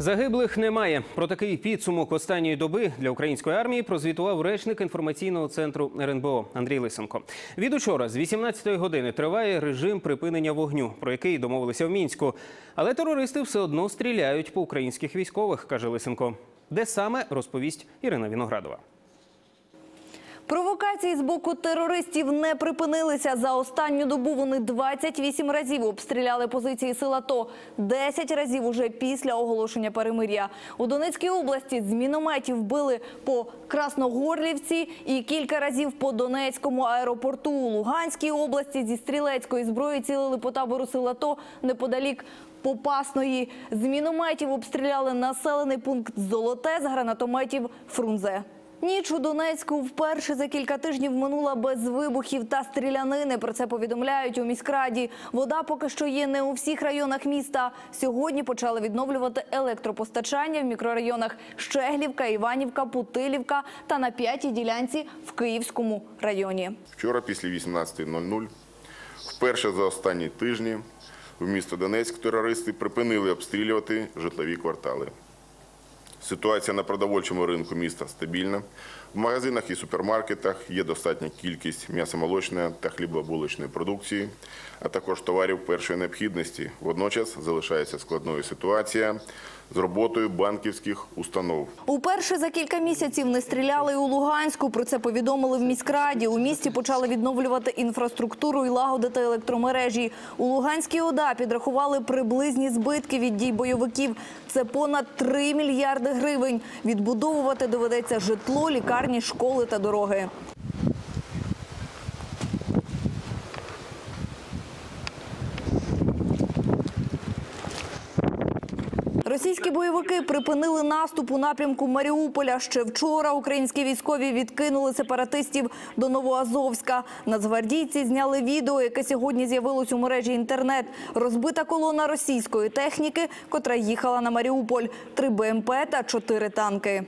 Загиблих немає. Про такий підсумок останньої доби для української армії прозвітував речник інформаційного центру РНБО Андрій Лисенко. Від учора з 18-ї години триває режим припинення вогню, про який домовилися в мінську. Але терористи все одно стріляють по українських військових, каже Лисенко. Де саме розповість Ірина Віноградова. Провокації з боку терористів не припинилися. За останню добу вони 28 разів обстріляли позиції сил АТО, 10 разів уже після оголошення перемир'я. У Донецькій області з мінометів били по Красногорлівці і кілька разів по Донецькому аеропорту. У Луганській області зі стрілецької зброї цілили по табору сил АТО неподалік Попасної. З мінометів обстріляли населений пункт Золоте, з гранатометів Фрунзе. Ніч у Донецьку вперше за кілька тижнів минула без вибухів та стрілянини. Про це повідомляють у міськраді. Вода поки що є не у всіх районах міста. Сьогодні почали відновлювати електропостачання в мікрорайонах Щеглівка, Іванівка, Путилівка та на п'ятій ділянці в Київському районі. Вчора після 18.00 вперше за останні тижні в місто Донецьк терористи припинили обстрілювати житлові квартали. Ситуація на продовольчому ринку міста стабільна. В магазинах і супермаркетах є достатня кількість м'ясомолочної та хлібобулочної продукції, а також товарів першої необхідності. Водночас залишається складною ситуація з роботою банківських установ. Уперше за кілька місяців не стріляли і у Луганську. Про це повідомили в міськраді. У місті почали відновлювати інфраструктуру і лагодити електромережі. У Луганській ОДА підрахували приблизні збитки від дій бойовиків. Це понад 3 мільярди гривень. Відбудовувати доведеться житло, лікарні, школи та дороги. Російські бойовики припинили наступ у напрямку Маріуполя. Ще вчора українські військові відкинули сепаратистів до Новоазовська. Нацгвардійці зняли відео, яке сьогодні з'явилось у мережі інтернет. Розбита колона російської техніки, котра їхала на Маріуполь. Три БМП та чотири танки.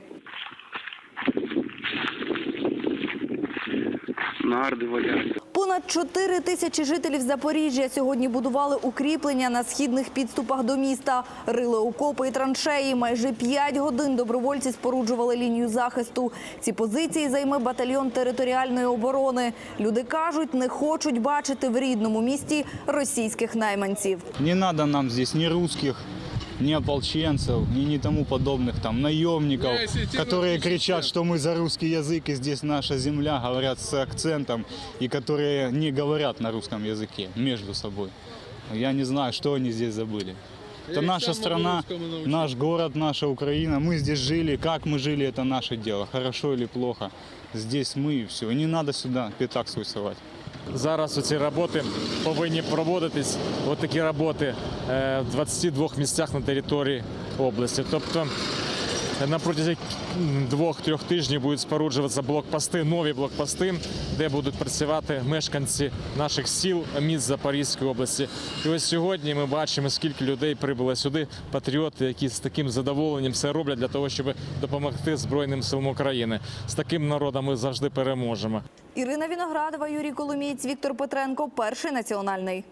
Нарди валяються. Понад 4 тисячі жителів Запоріжжя сьогодні будували укріплення на східних підступах до міста. Рили окопи і траншеї. Майже 5 годин добровольці споруджували лінію захисту. Ці позиції займе батальйон територіальної оборони. Люди кажуть, не хочуть бачити в рідному місті російських найманців. Не надо нам здесь ни русских, ни ополченцев, и ни тому подобных там наемников, которые кричат, что мы за русский язык, и здесь наша земля, говорят с акцентом, и которые не говорят на русском языке между собой. Я не знаю, что они здесь забыли. Это наша страна, наш город, наша Украина. Мы здесь жили, как мы жили, это наше дело, хорошо или плохо. Здесь мы и все. Не надо сюда пятак свой совать. Зараз ці роботи повинні проводитись. От такі роботи е, в 22 місцях на території області. Тобто на протязі двох-трьох тижнів будуть споруджуватися блокпости, нові блокпости, де будуть працювати мешканці наших сіл міст Запорізької області. І ось сьогодні ми бачимо, скільки людей прибуло сюди, патріоти, які з таким задоволенням все роблять для того, щоб допомогти Збройним силам України. З таким народом ми завжди переможемо. Ірина Віноградова, Юрій Коломієць, Віктор Петренко. Перший національний.